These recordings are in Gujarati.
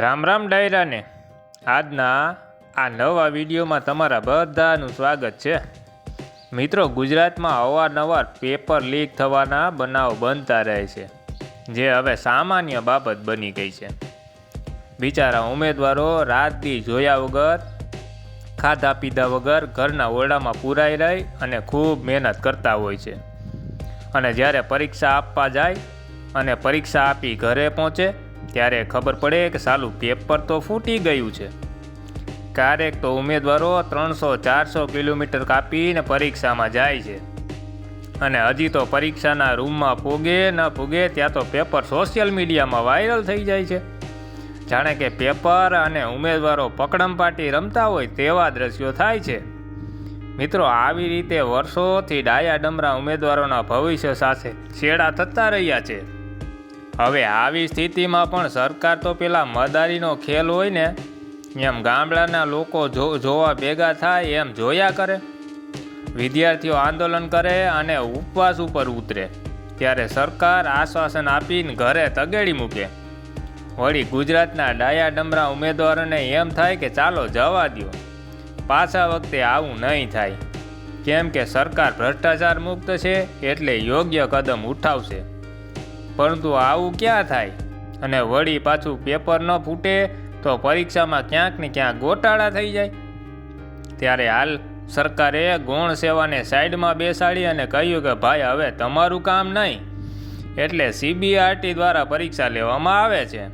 રામ રામ ડાયરાને. આજના આ નવા વિડીયોમાં તમારા બધાનું સ્વાગત છે. મિત્રો, ગુજરાતમાં અવારનવાર પેપર લીક થવાના બનાવ બનતા રહે છે, જે હવે સામાન્ય બાબત બની ગઈ છે. બિચારા ઉમેદવારો રાત દી જોયા વગર, ખાધા પીધા વગર ઘરના ઓરડામાં પુરાઈ રહી અને ખૂબ મહેનત કરતા હોય છે. અને જ્યારે પરીક્ષા આપવા જાય અને પરીક્ષા આપી ઘરે પહોંચે ત્યારે ખબર પડે કે સાલું પેપર તો ફૂટી ગયું છે. ક્યારેક તો ઉમેદવારો ત્રણસો, ચારસો કિલોમીટર કાપીને પરીક્ષામાં જાય છે. અને હજી તો પરીક્ષાના રૂમમાં પૂગે ન પૂગે ત્યાં તો પેપર સોશિયલ મીડિયામાં વાયરલ થઈ જાય છે. જાણે કે પેપર અને ઉમેદવારો પકડમપાટી રમતા હોય તેવા દ્રશ્યો થાય છે. મિત્રો, આવી રીતે વર્ષોથી ડાયા ડમરા ઉમેદવારોના ભવિષ્ય સાથે છેડા થતા રહ્યા છે. હવે આવી સ્થિતિમાં પણ સરકાર તો પેલા મદારીનો ખેલ હોય ને, એમ ગામડાના લોકો જો, જોવા ભેગા થાય એમ જોયા કરે. વિદ્યાર્થીઓ આંદોલન કરે અને ઉપવાસ ઉપર ઉતરે. ત્યારે સરકાર આશ્વાસન આપીને ઘરે તગેડી મૂકે. વળી ગુજરાતના ડાયા ડમરા ઉમેદવારોને એમ થાય કે ચાલો જવા દ્યો. પાછા વખતે આવું નહીં થાય. કેમ કે સરકાર ભ્રષ્ટાચાર મુક્ત છે એટલે યોગ્ય કદમ ઉઠાવશે. પરંતુ આવું ક્યાં થાય? અને વળી પાછું પેપર ન ફૂટે તો પરીક્ષામાં ક્યાંક ને ક્યાંક ગોટાળા થઈ જાય. ત્યારે હાલ સરકારે ગૌણ સેવાને સાઈડમાં બેસાડી અને કહ્યું કે ભાઈ, હવે તમારું કામ નહીં. એટલે સીબીઆરટી દ્વારા પરીક્ષા લેવામાં આવે છે.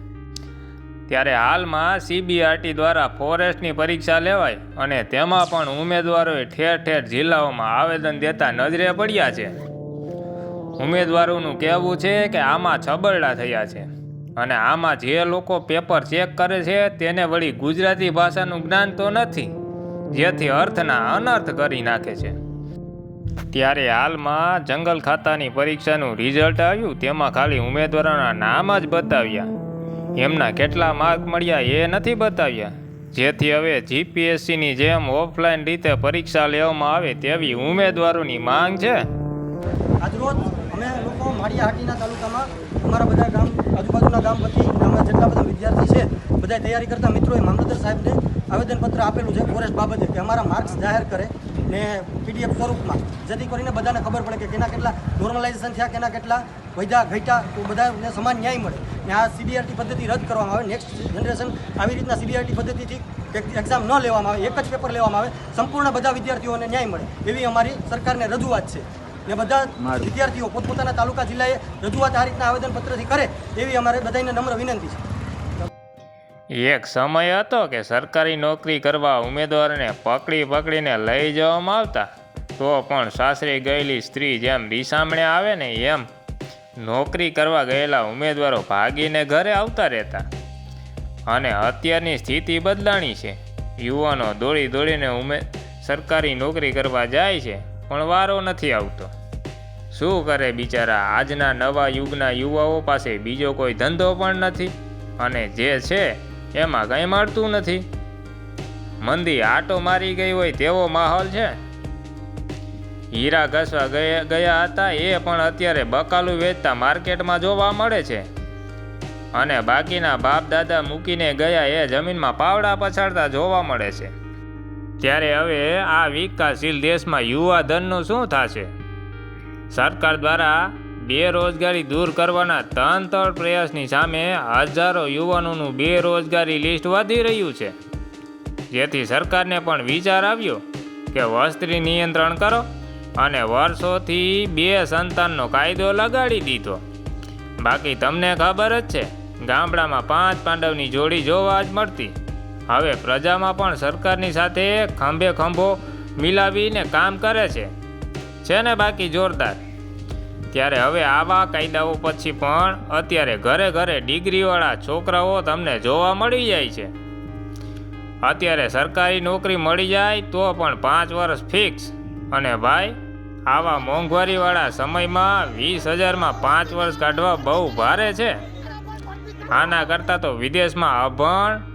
ત્યારે હાલમાં સીબીઆરટી દ્વારા ફોરેસ્ટની પરીક્ષા લેવાય અને તેમાં પણ ઉમેદવારોએ ઠેર ઠેર જિલ્લાઓમાં આવેદન દેતા નજરે પડ્યા છે. ઉમેદવારોનું કહેવું છે કે આમાં છબરડા થયા છે. અને આમાં જે લોકો પેપર ચેક કરે છે, તેને વળી ગુજરાતી ભાષાનું જ્ઞાન તો નથી, જેથી અર્થના અનર્થ કરી નાખે છે. ત્યારે હાલમાં જંગલ ખાતાની પરીક્ષાનું રિઝલ્ટ આવ્યું, તેમાં ખાલી ઉમેદવારોના નામ જ બતાવ્યા. એમના કેટલા માર્ક મળ્યા એ નથી બતાવ્યા. જેથી હવે જીપીએસસીની જેમ ઓફલાઈન રીતે પરીક્ષા લેવામાં આવે તેવી ઉમેદવારોની માંગ છે. આજરોજ અમે લોકો માળિયા હાટીના તાલુકામાં અમારા બધા ગામ, આજુબાજુના ગામ વતી ગામના જેટલા બધા વિદ્યાર્થી છે બધા તૈયારી કરતા મિત્રોએ મામલતદાર સાહેબને આવેદનપત્ર આપેલું છે ફોરેસ્ટ બાબતે કે અમારા માર્ક્સ જાહેર કરે ને પીડીએફ સ્વરૂપમાં, જેથી કરીને બધાને ખબર પડે કે કેના કેટલા નોર્મલાઇઝેશન થયા, કેના કેટલા વૈધા ઘટ્યા, તો બધાને સમાન ન્યાય મળે. ને આ સીબીઆરટી પદ્ધતિ રદ કરવામાં આવે નેક્સ્ટ જનરેશન આવી રીતના સીબીઆરટી પદ્ધતિથી એક્ઝામ ન લેવામાં આવે, એક જ પેપર લેવામાં આવે, સંપૂર્ણ બધા વિદ્યાર્થીઓને ન્યાય મળે, એવી અમારી સરકારને રજૂઆત છે. ને બધા વિદ્યાર્થીઓ પોતપોતાના તાલુકા જિલ્લાએ રજૂઆત આ રીતના આવેદનપત્રથી કરે એવી અમારે બધાને નમ્ર વિનંતી છે. એક સમય હતો કે સરકારી નોકરી કરવા ઉમેદવારને પકડી પકડીને લઈ જવામાં આવતા. તો પણ સાસરે ગયેલી સ્ત્રી જેમ રીસામણે આવે ને એમ નોકરી કરવા ગયેલા ઉમેદવારો ભાગીને ઘરે આવતા રહેતા. અને અત્યારની સ્થિતિ બદલાણી છે. યુવાનો દોડી દોડીને ઉમે, સરકારી નોકરી કરવા જાય છે. પણ વારો નથી આવતો. શું કરે બિચારા આજના નવા યુગના યુવાઓ પાસે બીજો કોઈ ધંધો પણ નથી અને જે છે એમાં કંઈ મળતું નથી? મંદી આટો મારી ગઈ હોય તેવો માહોલ છે. હીરા ઘસવા ગયા હતા એ પણ અત્યારે બકાલું વેચતા માર્કેટમાં જોવા મળે છે. અને બાકીના બાપ દાદા મૂકીને ગયા એ જમીનમાં પાવડા પછાડતા જોવા મળે છે. ત્યારે હવે આ વિકાસશીલ દેશમાં યુવા ધનનું શું થશે? સરકાર દ્વારા બેરોજગારી દૂર કરવાના તંતર પ્રયાસની સામે હજારો યુવાનોનું બેરોજગારી લિસ્ટ વધી રહ્યું છે. જેથી સરકારને પણ વિચાર આવ્યો કે વસ્ત્રી નિયંત્રણ કરો અને વર્ષોથી બે સંતાનનો કાયદો લગાડી દીધો. બાકી તમને ખબર જ છે, ગામડામાં પાંચ પાંડવની જોડી જોવા જ મળતી. હવે પ્રજામાં પણ સરકારની સાથે ખંભે ખંભો મિલાવીને કામ કરે છે. છે ને બાકી જોરદાર? ત્યારે હવે આવા કાયદાઓ પછી પણ અત્યારે ઘરે ઘરે ડિગ્રીવાળા છોકરાઓ તમને જોવા મળી જાય છે. અત્યારે સરકારી નોકરી મળી જાય તો પણ પાંચ વર્ષ ફિક્સ. અને ભાઈ, આવા મોંઘવારીવાળા સમયમાં વીસ હજારમાં પાંચ વર્ષ કાઢવા બહુ ભારે છે. આના કરતાં તો વિદેશમાં અભણ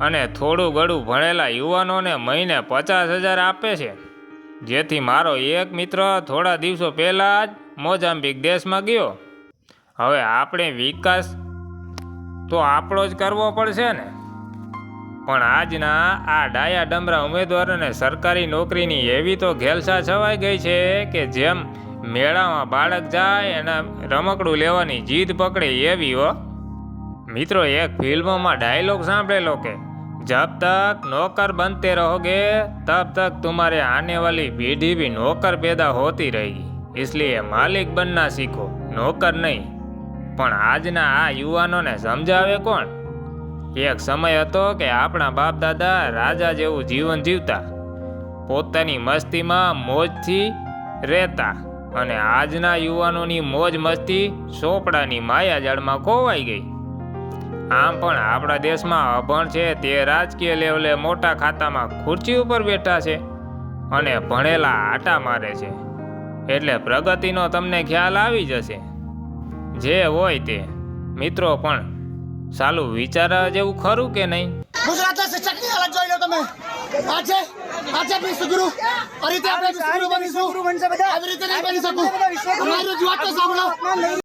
અને થોડું ગળું ભણેલા યુવાનોને મહિને પચાસ હજાર આપે છે. જેથી મારો એક મિત્ર થોડા દિવસો પહેલાં જ મોજામ્બિક દેશમાં ગયો. હવે આપણે વિકાસ તો આપણો જ કરવો પડશે ને? પણ આજના આ ડાયા ડમરા ઉમેદવારોને સરકારી નોકરીની એવી તો ઘેલસા છવાઈ ગઈ છે કે જેમ મેળામાં બાળક જાય એના રમકડું લેવાની જીદ પકડે એવી હો. મિત્રો, એક ફિલ્મમાં ડાયલોગ સાંભળેલો કે जब तक नौकर बनते रहोगे तब तक तुम्हारे आने वाली पीढ़ी भी नौकर पैदा होती रहेगी इसलिए मालिक बनना सीखो नौकर નહીં પણ આજના આ યુવાનોને સમજાવે કોણ એક સમય હતો કે આપણા બાપ દાદા રાજા જેવું જીવન જીવતા પોતાની મસ્તીમાં મોજથી રહેતા અને આજના યુવાનોની મોજ મસ્તી ચોપડાની માયાજાળમાં ખોવાઈ ગઈ આમ પણ આપણા દેશમાં અભણ છે તે રાજકીય લેવલે મોટા ખાતામાં ખુરશી ઉપર બેઠા છે અને ભણેલા આટા મારે છે. એટલે પ્રગતિનો તમને ખ્યાલ આવી જશે. જે હોય તે. મિત્રો પણ સાલું વિચારવા જેવું ખરું કે નહીં? ગુજરાતના શિક્ષકની હાલત જોઈ લો તમે. આ છે આ છે વિશ્વગુરુ આપણે વિશ્વગુરુ બનીશું. આવી રીતે નહીં બની શકું. અમારી રજૂઆત તો સાંભળો.